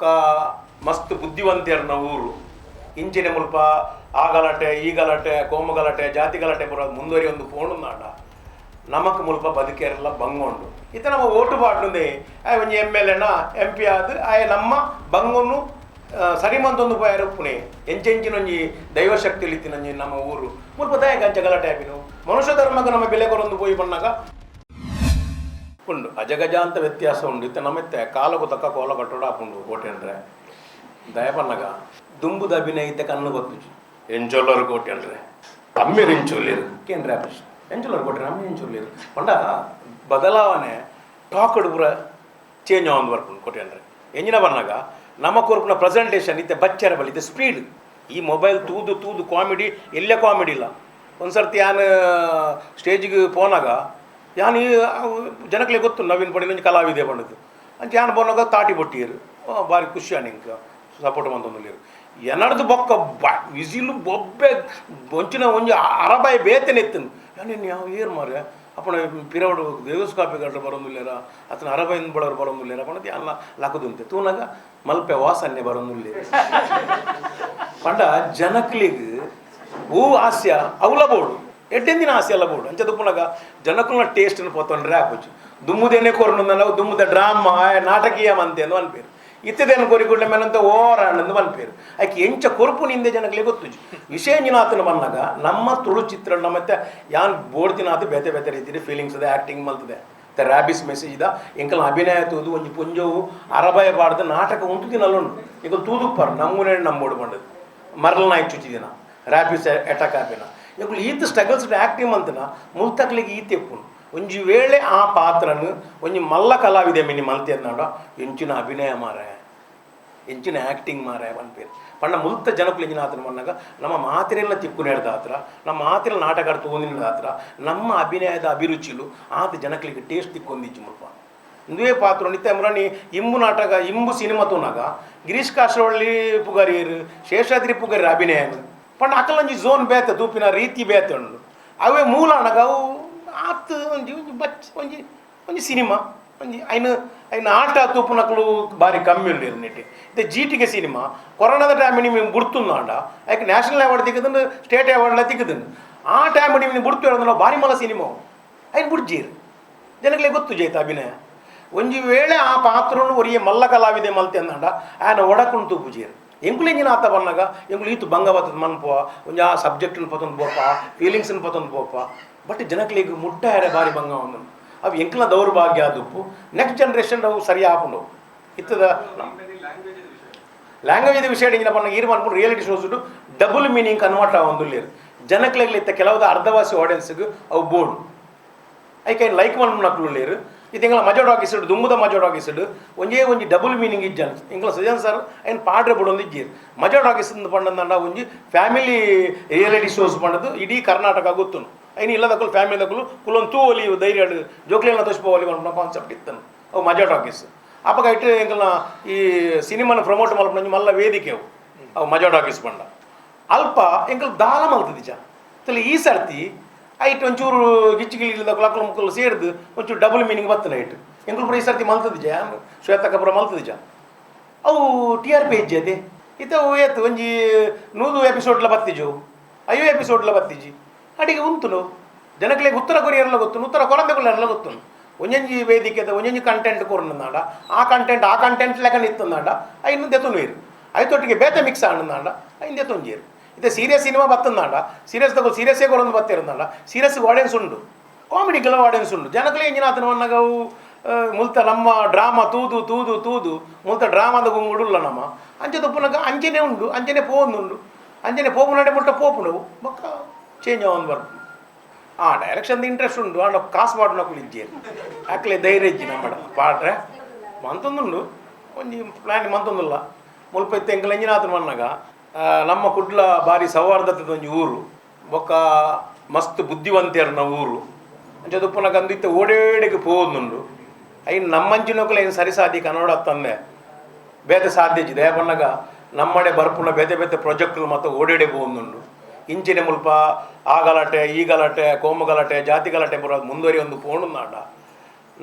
ಬೊಕ್ಕ ಮಸ್ತ್ ಬುದ್ಧಿವಂತಿಯರ್ನ ಊರು. ಇಂಚಿನ ಮುಲ್ಪ ಆ ಗಲಾಟೆ, ಈ ಗಲಾಟೆ, ಕೋಮ ಗಲಾಟೆ, ಜಾತಿ ಗಲಾಟೆ ಬರೋದು ಮುಂದುವರಿ ಒಂದು ಪೋಣು ನಾಟ ನಮಕ್ ಮುಲ್ಪ ಬದುಕೇರೆಲ್ಲ ಬಂಗೊಂಡು. ಇತ್ತ ನಮ್ಮ ಓಟು ಪಾಡ್ನುಂದೆ ಆಯ್ ಒಂಜಿ ಎಂ ಎಲ್ ಎನ, ಎಂ ಪಿ ಆದ್ ಆಯ್ ನಮ್ಮ ಬಂಗುನು ಸರಿಮಂತೊಂದು ಪೋಯಾರು ಪುಣೆ ಎಂಚೆಂಚಿನೊಂಜಿ ಇತ್ತಿನೊಂಜಿ ನಮ್ಮ ಊರು. ಮುಲ್ಪ ದಯ ಗಂಚ ಗಲಾಟೆ ಆಪಿನು. ಮನುಷ್ಯ ಧರ್ಮಕ್ಕೆ ನಮ್ಮ ಬೆಲೆ ಕೊರೊಂದು ಪೋಯಿ ಬಣ್ಣಾಗ ಉಂಡು ಅಜಗಜಾಂತ ವ್ಯತ್ಯಾಸ ಉಂಡು. ಇತ್ತ ನಮ್ಮೆತ್ತೆ ಕಾಲಗು ತಕ್ಕ ಕೋಲ ಕಟ್ಟೋಡ ಹಾಕೊಂಡು ಕೋಟೆ ಅಂದ್ರೆ. ದಯಪನ್ನಗ ದುಂಬುದ ಅಭಿನಯ ಇತ್ತ ಕಣ್ಣು ಗೊತ್ತು ಕೋಟೆ ಅಂದ್ರೆ. ಅಮ್ಮಿರು ಎಂಚೊಲ್ಲಿರು ಕೇಂದ್ರ ಎಂಜೋಲರ್ ಕೋಟೆ ಅಮ್ಮಿ ಎಂಚೊಲ್ಲಿರು ಪಂಡ ಬದಲಾವಣೆ ಟಾಕಡ್ ಪೂರ ಚೇಂಜ್ ಆಗೊಂದು ಬರ್ಕೊಂಡು ಅಂದ್ರೆ. ಎಂಜಿನ ಬನ್ನಾಗ ನಮ್ಮ ಕೊರ್ಪುನ ಪ್ರೆಸೆಂಟೇಷನ್ ಇತ್ತೆ ಬಚ್ಚರ ಬಲ್ಲಿ ಇದೆ ಸ್ಪೀಡ್ ಈ ಮೊಬೈಲ್ ತೂದು ತೂದು ಕಾಮಿಡಿ ಎಲ್ಲೇ ಕಾಮಿಡಿ ಇಲ್ಲ. ಒಂದು ಯಾನ ಯಾನು ಸ್ಟೇಜಿಗೆ ಪೋನಾಗ ಯಾನ್ ಈ ಜನಕ್ಲೆ ಗೊತ್ತು ನವೀನ್ ಪಂಡಿನ ಒಂಜಿ ಕಲಾವಿದೆ ಪಂಡದು ಅಂಚ ಯಾನ್ ಪೋನಾಗ ತಾಟಿ ಬೊಟ್ಟಿಯರು. ಬಾರಿ ಖುಷಿ ಆನ್ ಇಂಕ ಸಪೋರ್ಟ್ ಮಂತೊಂದುಲ್ಲೆರ್ ಎನಡ್ದು ಬೊಕ್ಕ ಬ ವಿಸಿಲು ಬೊಬ್ಬೆ ಒಂಚಿನ ಒಂಜಿ ಅರಬಾಯಿ ಬೇತೆ ಎತ್ತನು ಯಾನೇನು ಯಾವ ಏರು ಮಾರೆ ಅಪ್ಪಣ ಪಿರವಡು ದೇವಸ್ ಕಾಪಿ ಗಡ್ಡ ಅತನ ಅರಬೈನ್ ಬಡವರು ಬರೋದಿಲ್ಲೇರ ಪಣತಿ ಅಲ್ಲ ಲಕದುಂತೆ. ತೂನಾಗ ಮಲ್ಪೆ ವಾಸನೆ ಬರೋದಿಲ್ಲ ಪಂಡ ಜನಕ್ಲಿಗೆ ಹೂ ಹಾಸ್ಯ ಅವಲ ಬೋಡು ಎಲ್ಲ ಬೋಡು ಅಂಚ ದುಪ್ಪುನಗ ಜನಕ್ಕುಲ ಟೇಸ್ಟ್ ಪೊತ್ತೊಂಡ್ರೆ ಹಾಕೋಚು ದುಮ್ಮುದೇನೆ ಕೊರನು ನಾವು ದುಮ್ಮುದ ಡ್ರಾಮಾ, ನಾಟಕೀಯ ಮಂತೆ ಎಂದು ಅನ್ಪೇರು ಇತ್ತದೇನು ಕೊರಿಗುಡ್ಲ ಮೇಲಂತ ಓರ ಅನ್ನಂದು ಅನ್ಪೇರು ಆಕೆ ಎಂಚ ಕೊರುಪು ನಿಂದೆ ಜನಗಳಿಗೆ ಗೊತ್ತು ವಿಷಯಂಜಿನಾಥನ ಬಂದಾಗ ನಮ್ಮ ತುಳು ಚಿತ್ರಣ ಮತ್ತೆ ಯಾನ್ ಬೋಡ್ತಿನಾಥ ಬೇತೆ ಬೇತೆ ರೀತಿಯಲ್ಲಿ ಫೀಲಿಂಗ್ಸ್ ಇದೆ ಆಕ್ಟಿಂಗ್ ಮಲ್ತದೆ ತ ರ್ಯಾಬಿಸ್ ಮೆಸೇಜ್ ಇದ. ಎಂಕಲ್ ಅಭಿನಯ ತೂದು, ಒಂಜಿ ಪುಂಜವು ಅರಬಯ ಪಾಡ್ದ ನಾಟಕ ಉಂಟು ದಿನಲ್ಲುಂಡು ಎಂಕಲ್ ತೂದುಪ್ಪರ್ ನಮ್ಮನೆ ನಮ್ಮೋಡು ಬಂಡದು ಮರಲ್ ನಾಯಿ ಚುಚ್ಚಿದಿನ ರ್ಯಾಬಿಸ್ ಅಟ್ಯಾಕ್ ಆಪಿನ ಎಂಕುಲು ಈತ ಸ್ಟ್ರಗಲ್ಸ್ ಆ್ಯಕ್ಟಿಂಗ್ ಅಂತನ ಮುಲ್ತಕ್ಲಿಗೆ ಈತ ಎಪ್ಪುನು ಒಂಜಿ ವೇಳೆ ಆ ಪಾತ್ರನು ಒಂಜಿ ಮಲ್ಲ ಕಲಾವಿದೆ ಮಿನಿ ಮಲ್ತಿ ಅಂದಾಡ ಎಂಚಿನ ಅಭಿನಯ ಮಾರೆ, ಎಂಚಿನ ಆ್ಯಕ್ಟಿಂಗ್ ಮಾರೆ ಅನ್ಪೇರು ಪಂಡ ಮುಲ್ತ ಜನಕ್ಕೂ ಎಂಜಿನ ಆತನ ಬಂದಾಗ ನಮ್ಮ ಮಾತಿರೆಲ್ಲ ತಿಕ್ಕು ಹತ್ರ ನಮ್ಮ ಮಾತಿರ ನಾಟಕ ತೋಂದಿನ ಹತ್ರ ನಮ್ಮ ಅಭಿನಯದ ಅಭಿರುಚಿಲು ಆತ ಜನಕ್ಲಿಗೆ ಟೇಸ್ಟ್ ತಿಕ್ಕೊಂದಿಚ್ಚು ಮುಲ್ಪ. ಇಂದುವೇ ಪಾತ್ರ ನಿತ್ಯ ಮುರಾಣಿ ಇಂಬು ನಾಟಕ, ಇಂಬು ಸಿನಿಮಾ ತೋನಾಗ ಗಿರೀಶ್ ಕಾಸರವಳ್ಳಿ ಪುಗಾರಿಯರು, ಶೇಷಾದ್ರಿ ಪುಗಾರಿ ಅಭಿನಯ ಪಂಡ ಅಕಲೊಂಜಿ ಝೋನ್ ಬೇತೆ ತೂಪಿನ ರೀತಿ ಬೇತೆ ಉಂಡು. ಅವೇ ಮೂಲಾಂಡಗ ಅವು ಆತ್ ಒಂಜಿ ಒಂಜಿ ಬಚ್ಚ ಒಂಜಿ ಒಂಜಿ ಸಿನಿಮಾ. ಒಂಜಿ ಐನ ಐನ ಆಟ ತೂಪುನಕಲು ಭಾರಿ ಕಮ್ಮಿ ಉಂಡು ಇರ್ನಿಟ್ಟು ಇದು ಜೀಟಿಗೆ ಸಿನಿಮಾ. ಕೊರೋನಾದ ಟೈಮ್ ನಿಮಗೆ ಬುಡ್ತುಂದಾಂಡ ಯಾಕೆ ನ್ಯಾಷನಲ್ ಅವಾರ್ಡ್ ತಿಕ್ಕದನ್ನು ಸ್ಟೇಟ್ ಅವಾರ್ಡ್ಲ ತಿಕ್ಕದನ್ನು ಆ ಟೈಮ್ ನಿಮಗೆ ಬುಡ್ತು ಹೇಳೋದಲ್ಲ ಭಾರಿ ಮಲ ಸಿನಿಮಾ ಐನ್ ಬುಡ್ಜೀರ್. ಜನಗಳಿಗೆ ಗೊತ್ತು ಜೈತ ಅಭಿನಯ. ಒಂಜಿ ವೇಳೆ ಆ ಪಾತ್ರನು ಒರಿಯೇ ಮಲ್ಲ ಕಲಾವಿದೆ ಮಲ್ತೆ ಅಂದಾಂಡ ಆಯನ ಒಡಕೊಂಡು ತೂಪುಜೀರು ಎಂಕುಲು ಎಂಜಿನ ಆತ ಬಂದಾಗ, ಎಂಕುಲು ಈತು ಭಂಗ ಬತ್ತದ ಮನ್ಪುವ ಒಂಜಿ ಸಬ್ಜೆಕ್ಟ್ನ ಪತೊಂದು ಬೋಪ ಫೀಲಿಂಗ್ಸ್ನ ಪತೊಂದು ಬೋಪ ಬಟ್ ಜನಕ್ಲೀಗ ಮುಟ್ಟ ಹೇರೆ ಬಾರಿ ಭಂಗ ಒಂದು ಅವು ಎಂಕಲ ದೌರ್ಭಾಗ್ಯ ಆದುಪ್ಪು ನೆಕ್ಸ್ಟ್ ಜನ್ರೇಷನ್ ಅವು ಸರಿ ಆಪುಂಡು. ಇತ್ತದ ಲ್ಯಾಂಗ್ವೇಜ್ ವಿಷಯ ಇಂಜಿನ ಪನ್ನ ಈರು ಮಾಡ್ಕೊಂಡು reality shows double meaning convert ಆಗೊಂದುಲ್ಲೇರು ಜನಕ್ಲೆಗ್ಲಿ ಇತ್ತ ಕೆಲವು ಅರ್ಧವಾಸಿ ಆಡಿಯನ್ಸ್ಗೆ ಅವು ಐ ಕ್ಯಾನ್ ಲೈಕ್ ಮನ್ಪುನಕ್ಲು ಇದು ಎಂಗಳ ಮಜಾ ಡಾಕಿಸಿಡು ದುಮ್ಮದ ಮಜಾ ಡಾಕಿಸಿಡು ಒಂಜೇ ಒಂಜಿ ಡಬಲ್ ಮೀನಿಂಗ್ ಇಜ್ಜನ್ ಎಂಗಳ ಸಜನ್ ಸರ್ ಐನ್ ಪಾಡ್ರೆ ಬಿಡೊಂದು ಇಜ್ಜೀರು ಮಜಾ ಡಾಕಿಸ್ ಪಂಡಂದ ಒಂಜಿ ಫ್ಯಾಮಿಲಿ ರಿಯಾಲಿಟಿ ಶೋಸ್ ಪಂಡದು ಇಡೀ ಕರ್ನಾಟಕ ಗೊತ್ತು ಐನು ಇಲ್ಲದಕ್ಕೂ ಫ್ಯಾಮಿಲಿ ದಕ್ಕಲು ಕುಲೊಂದು ತೂವಲಿ ಧೈರ್ಯ ಜೋಕ್ಲಿಯನ್ನ ತೋರಿಸ್ಬೋಲಿ ಮನ್ಪುನ ಕಾನ್ಸೆಪ್ಟ್ ಇತ್ತನು. ಅವು ಮಜಾ ಟಾಕೀಸ್ ಅಪ್ಪಗ ಇಟ್ಟು ಎಂಕಲ್ನ ಈ ಸಿನಿಮಾನ ಪ್ರಮೋಟ್ ಮಲ್ಪನ ಮಲ್ಲ ವೇದಿಕೆ ಅವು. ಅವು ಮಜಾ ಟಾಕೀಸ್ ಪಂಡ. ಅಲ್ಪ ಎಂಕಲ್ ದಾಲ ಮಲ್ತದಿಜ ಜನ ಈ ಸರ್ತಿ ಐಟ್ ಒಂಚೂರು ಗಿಚ್ಚು ಕುಲಕುಲ ಮುಕ್ಕಲು ಸೇರಿದು ಒಂಚೂರು ಡಬಲ್ ಮೀನಿಂಗ್ ಬರ್ತದೆ ಐಟ್. ಎಂಕಲ್ ಪುರ ಈ ಸರ್ತಿ ಮಲ್ತದಿಜ ಶ್ವೇತ ಕಪುರ ಮಲ್ತದಿಜ ಅವು ಟಿ ಆರ್ ಪಿ ಹೆಜ್ಜೆ ಇತವು ಏತು, ಒಂಜಿ ನೂದು ಎಪಿಸೋಡ್ಲ ಬತ್ತಿಜು ಅಯ್ಯೋ ಎಪಿಸೋಡ್ಲ ಬತ್ತಿಜಿ ಅಡಿಗೆ ಉಂತುನು ಜನಗಳಿಗೆ ಉತ್ತರ ಕೊರಿಯರ್ಲ ಗೊತ್ತು, ಉತ್ತರ ಕೊಲಂಬೆಗುಳೆಲ್ಲ ಗೊತ್ತು. ಒಂಜೊಂಜಿ ವೇದಿಕೆದ ಒಂಜೊಂಜಿ ಕಂಟೆಂಟ್ ಕೊರ್ನಾಡ ಆ ಕಂಟೆಂಟ್ ಆ ಕಂಟೆಂಟ್ ಲೆಕ್ಕ ನಿತ್ತನಾಡ ಐನು ದೆತುನು ಇರು ಐತೊಟ್ಟಿಗೆ ಬೇತೆ ಮಿಕ್ಸ್ ಆಣನಾಡ ಐನ್ ದೆತೊಂಜೇರು ಇತ್ತೆ ಸೀರಿಯಸ್ ಸಿನಿಮಾ ಬತ್ತನಾಡ ಸೀರಿಯಸ್ ತಗೋ ಸೀರಿಯಸ್ಸೇ ಕೊರೊಂದು ಬತ್ತಿರಂದಾಡ ಸೀರಿಯಸ್ ಆಡಿಯನ್ಸ್ ಉಂಡು ಕಾಮಿಡಿ ಕೆಲವು ಆಡಿಯನ್ಸ್ ಉಂಡು ಜನಗಳೇ ಎಂಜಿನಾತನ ವನ್ನಾಗ ಅವು ಆ, ಮುಲ್ತ ನಮ್ಮ ಡ್ರಾಮಾ ತೂದು ತೂದು ತೂದು ಮುಲ್ತ ಡ್ರಾಮಾದ ಗುಂಗುಡುಲ್ಲ ನಮ್ಮ ಅಂಚೆ ತಪ್ಪುನಾಗ ಅಂಚೆನೆ ಉಂಡು ಅಂಚೆನೆ ಪೋಂದುಂಡು ಅಂಚೆನೆ ಪೋಪು ನಡೆ ಮುಟ್ಟ ಪೋಪು ನಾವು ಬೊಕ್ಕ ಚೇಂಜ್ ಆವನ್ ಬರ್ಪು ಆ ಡೈರೆಕ್ಷನ್ ಇಂಟ್ರೆಸ್ಟ್ ಉಂಡು ಆಂಡ ಕಾಸು ಪಾಡ್ನಕ್ಕೂ ಇಜ್ಜೇರು ಆಕ್ಲೆ ಧೈರ್ಯ ಇಜ್ಜಿ ನಮ್ಮಡ ಪಾಡ್ರೆ ಮಂತೊಂದುಂಡು ಒಂಜಿ ಪ್ಲಾನ್ ಮಂತೊಂದುಲ್ಲ ಮುಲ್ಪ ಇತ್ತ ಎಂಕಲ್ ಎಂಜಿನಾತನ ಮನ್ನಾಗ ಆ, ನಮ್ಮ ಕುಡ್ಲ ಬಾರಿ ಒಂಜಿ ಊರು. ಬೊಕ್ಕ ಮಸ್ತ್ ಬುದ್ಧಿವಂತೆರ್ನ ಊರು. ಅಂಚೆ ದುಪ್ಪುನಗ ಅಂದಿತ್ತ ಓಡೇಡಿಗೆ ಪೋದುಂಡು ಐನ್ ನಮ್ಮಂಚಿನೊಕ್ಕಲ ಏನು ಸರಿ ಸಾಧಿ ಕನ್ನಡ ತಂದೆ. ಬೇತೆ ಸಾಧ್ಯ ಇಜ್ಜಿದೆ ಪನ್ನಗ ನಮ್ಮಡೆ ಬರ್ಪುನ ಬೇತೆ ಬೇತೆ ಪ್ರಾಜೆಕ್ಟ್ಗಳು ಮತ್ತು ಓಡೇಡೆ ಪೋದುಂಡು ಇಂಚಿನ ಮುಲ್ಪ ಆ ಗಲಾಟೆ, ಈ ಗಲಾಟೆ, ಕೋಮು ಗಲಾಟೆ, ಜಾತಿ ಗಲಾಟೆ ಬರೋದು ಮುಂದುವರಿ ಒಂದು ಪೋಣು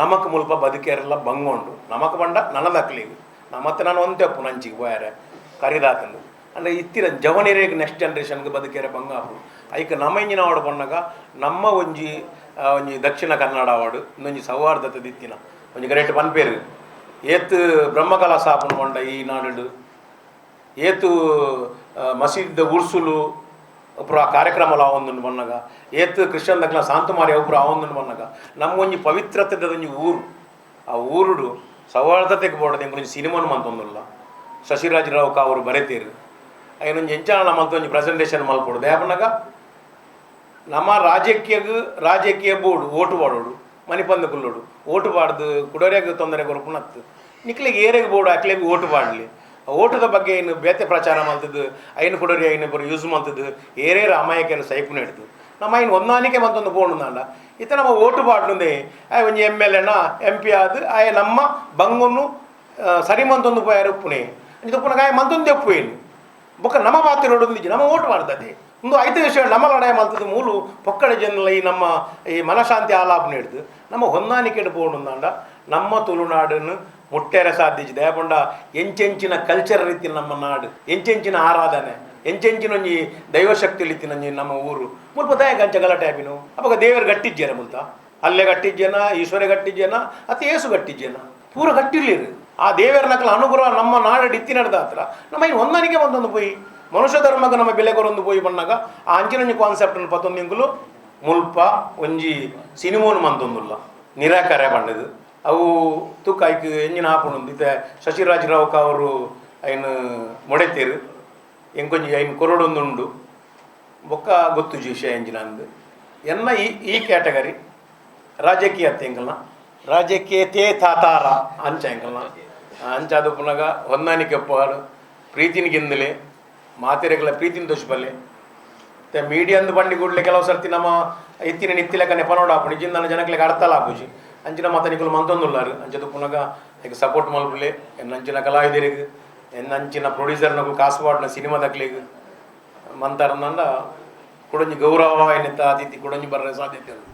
ನಮಕ್ ಮುಲ್ಪ ಬದುಕೇರೆಲ್ಲ ಬಂಗೊಂಡು. ನಮಕ್ ಬಂಡ ನನದಕ್ಲಿಗೆ ಮತ್ತೆ ನಾನು ಒಂದೇ ನಂಚಿಗೆ ಹೋಯಾರೆ ಕರಿದಾತಂದು. ಅಂದರೆ ಇತ್ತಿನ ಜವನಿರೇಗೆ ನೆಕ್ಸ್ಟ್ ಜನ್ರೇಷನ್ಗೆ ಬದುಕೇರೆ ಬಂಗಾಪು ಐಕ ನಮ್ಮ ಇಂಜಿನ ಆಡು ಬಂದಾಗ ನಮ್ಮ ಒಂಜಿ ಒಂಜಿ ದಕ್ಷಿಣ ಕನ್ನಡ ಆಡು ಇನ್ನೊಂಜಿ ಸೌಹಾರ್ದತೆ ದಿತ್ತಿನ ಒಂಜಿ ಗ್ರೇಟ್ ಪನ್ಪೇರು ಏತ್ ಬ್ರಹ್ಮಕಲಾ ಸ್ಥಾಪನ ಬಂಡ ಈ ನಾಡು ಏತು ಮಸೀದ ಉರ್ಸುಲು ಅಪುರ ಆ ಕಾರ್ಯಕ್ರಮಲ ಆವೊಂದುಂಡು ಬನ್ನಗ ಏತ್ ಕೃಷ್ಣ ದಕ್ಲ ಶಾಂತಮಾರಿ ಅವುಪುರ ಆವೊಂದುಂಡು ಬನ್ನಗ ನಮ್ಮ ಒಂಜಿ ಪವಿತ್ರತೆ ಒಂಜಿ ಊರು, ಆ ಊರುಡು ಸೌಹಾರ್ದತೆಗೆ ಬೋಡದೆ ಸಿನಿಮಾನು ಮಂತೊಂದುಲ್ಲ. ಶಶಿರಾಜ್ ರಾವ್ ಅವರು ಬರೆತೀರು. ಐನೊಂಜಿ ಎಂಚಾಣ ಮಲ್ತು ಒಂಜಿ ಪ್ರೆಸೆಂಟೇಷನ್ ಮಲ್ಪೊಡು ದೇಹಪನಗ ನಮ್ಮ ರಾಜಕೀಯಗ ರಾಜಕೀಯ ಬೋಡು ಓಟು ಪಾಡೋಡು ಮಣಿಪಂದ ಕುಲ್ಲೋಡು ಓಟು ಪಾಡ್ದು ಕುಡೋರ್ಯಾಗ ತೊಂದರೆ ಕೊರಪುನತ್ತು ನಿಕ್ಲಿಗೆ ಏರೆಗೆ ಬೋರ್ಡು ಅಕ್ಲಿಗೆ ಓಟು ಪಾಡಲಿ ಓಟದ ಬಗ್ಗೆ ಏನು ಬೇತೆ ಪ್ರಚಾರ ಮಾಡ್ತದ್ದು ಐನು ಕುಡೋರಿ ಐನು ಬರೋ ಯೂಸ್ ಮಾಡ್ತದ್ದು ಏರೇ ಅಮಾಯಕನ ಸೈಪುನ ಹಿಡ್ದು. ನಮ್ಮ ಐನು ಒಂದಾನಿಕೆ ಮತ್ತೊಂದು ಬೋರ್ಡು ನಾಂಡ. ಇತ್ತ ನಮ್ಮ ಓಟು ಪಾಡ್ನುಂದೆ ಆಯ್ ಒಂಜಿ ಎಂ ಎಲ್ ಎನ ಎಂ ಪಿ ಆದ್ ಆಯ ನಮ್ಮ ಬಂಗನ್ನು ಆ, ಸರಿ ಮಂತೊಂದು ಪೋಯಾರು ಉಪ್ಪುನೆ ಇದು ಪುನಃ ಮಂತೊಂದು ಎಪ್ಪು ಏನು? ಬೊಕ್ಕ ನಮ್ಮ ಮಾತು ನೋಡೊಂದಿಜ್ಜಿ ನಮ್ಮ ಓಟ್ ಮಾಡ್ತದೆ. ಒಂದು ಐದು ವಿಷಯ ನಮ್ಮ ಲಡಾಯ ಮಲ್ತದ ಮೂಲು ಪೊಕ್ಕಳ ಜನಲ ಈ ನಮ್ಮ ಈ ಮನಶಾಂತಿ ಆಲಾಪನ ಹಿಡಿದು ನಮ್ಮ ಹೊಂದಾಣಿಕೆ ಪೋಣುಂದಾಂಡ ನಮ್ಮ ತುಳುನಾಡನ್ನು ಮುಟ್ಟೆರೆ ಸಾಧ್ಯ ದಯಪಂಡ ಎಂಚೆಂಚಿನ ಕಲ್ಚರ್ ರೀತಿ ನಮ್ಮ ನಾಡು, ಎಂಚೆಂಚಿನ ಆರಾಧನೆ, ಎಂಚೆಂಚಿನ ಒಂಜಿ ದೈವಶಕ್ತಿ ರೀತಿ ನಂಜಿ ನಮ್ಮ ಊರು. ಮುಲ್ಪ ದಯ ಗಂಚ ಗಲಾಟೆ ಆಪಿನು ಅವಾಗ ದೇವರು ಗಟ್ಟಿಜ್ಜೇನ ಮುಲ್ತ? ಅಲ್ಲೇ ಗಟ್ಟಿಜ್ಜೇನ ಈಶ್ವರ ಗಟ್ಟಿಜ್ಜೇನ ಅತ್ತ ಏಸು ಗಟ್ಟಿಜ್ಜೇನ ಪೂರ ಗಟ್ಟಿರ್ಲಿರು ಆ ದೇವರ ನಕಲ ಅನುಗ್ರಹ ನಮ್ಮ ನಾಡ ಡಿತ್ತಿ ನಡೆದ ಹತ್ರ. ನಮ್ಮ ಇನ್ನು ಹೊಂದಾಣಿಕೆ ಬಂದೊಂದು ಪೋಯಿ. ಮನುಷ್ಯ ಧರ್ಮಕ್ಕೆ ನಮ್ಮ ಬೆಲೆಗೊರೊಂದು ಪೋಯಿ ಬಂದಾಗ ಆ ಅಂಚಿನಂಜಿ ಕಾನ್ಸೆಪ್ಟ್ ಪತ್ತೊಂದು ಇಂಗುಲು ಮುಲ್ಪ, ಒಂಜಿ ಸಿನಿಮೋನು ಮಂತೊಂದುಲ್ಲ ನಿರಾಕರೆ ಬಂಡದು ಅವು ತೂಕ ಐಕ್ ಎಂಜಿನ ಆಪುಂಡು ಇತ್ತೆ ಶಶಿರಾಜ್ ರಾವ್ಕ ಅವರು ಅಯ್ನು ಮೊಡೆತೇರು. ಎಂಕೊಂಜಿ ಐನು ಕೊರಡೊಂದುಂಡು. ಬೊಕ್ಕ ಗೊತ್ತು ವಿಷಯ ಎಂಜಿನ ಅಂದು ಎನ್ನ ಈ ಈ ಕ್ಯಾಟಗರಿ ರಾಜಕೀಯ ಎಂಕಲ್ನ ರಾಜಕೀಯ ತೇ ತಾತಾರ ಅಂಚ ಎಂಕಲ್ನ ಅಂಚ ಅದು ಪುನಗ ಹೊಂದಾಣಿಕೆ ಪಾಡು ಪ್ರೀತಿನ ಗಿಂದಲೆ, ಮಾತೆರೆಗಳ ಪ್ರೀತಿನ ದೋಷಬಲ್ಲೆ ಮತ್ತೆ ಮೀಡಿಯಂದು ಬಂಡಿ ಕೂಡಲೆ ಕೆಲವು ಸರ್ತಿ ನಮ್ಮ ಎತ್ತಿನ ನಿತ್ತಿಲೆಕ್ಕ ನೆಪನೋಡ ಆಪುಣಿ ಜಿಂದನ ಅರ್ಥಲ ಆಪುಜಿ ಅಂಚಿನ ಮಾತನಿಗಳು ಮಂತೊಂದುಲ್ಲಾರು. ಅಂಚದು ಪುನಗ ಈಗ ಸಪೋರ್ಟ್ ಮಲ್ಪುಲೆ ಎನ್ನಂಚಿನ ಕಲಾವಿದರಿಗೆ ಎನ್ನಂಚಿನ ಅಂಚಿನ ಪ್ರೊಡ್ಯೂಸರ್ನಗಳು ಕಾಸುವಾಡ್ನ ಸಿನಿಮಾ ದಕ್ಲಿಗೆ ಮಂತಾರನಂದ ಕುಡಂಜಿ ಗೌರವ ಏನಿತ್ತ ಅತಿಥಿ ಕುಡಂಜಿ ಬರ ಸಾಧ್ಯತೆ ಉಂಟು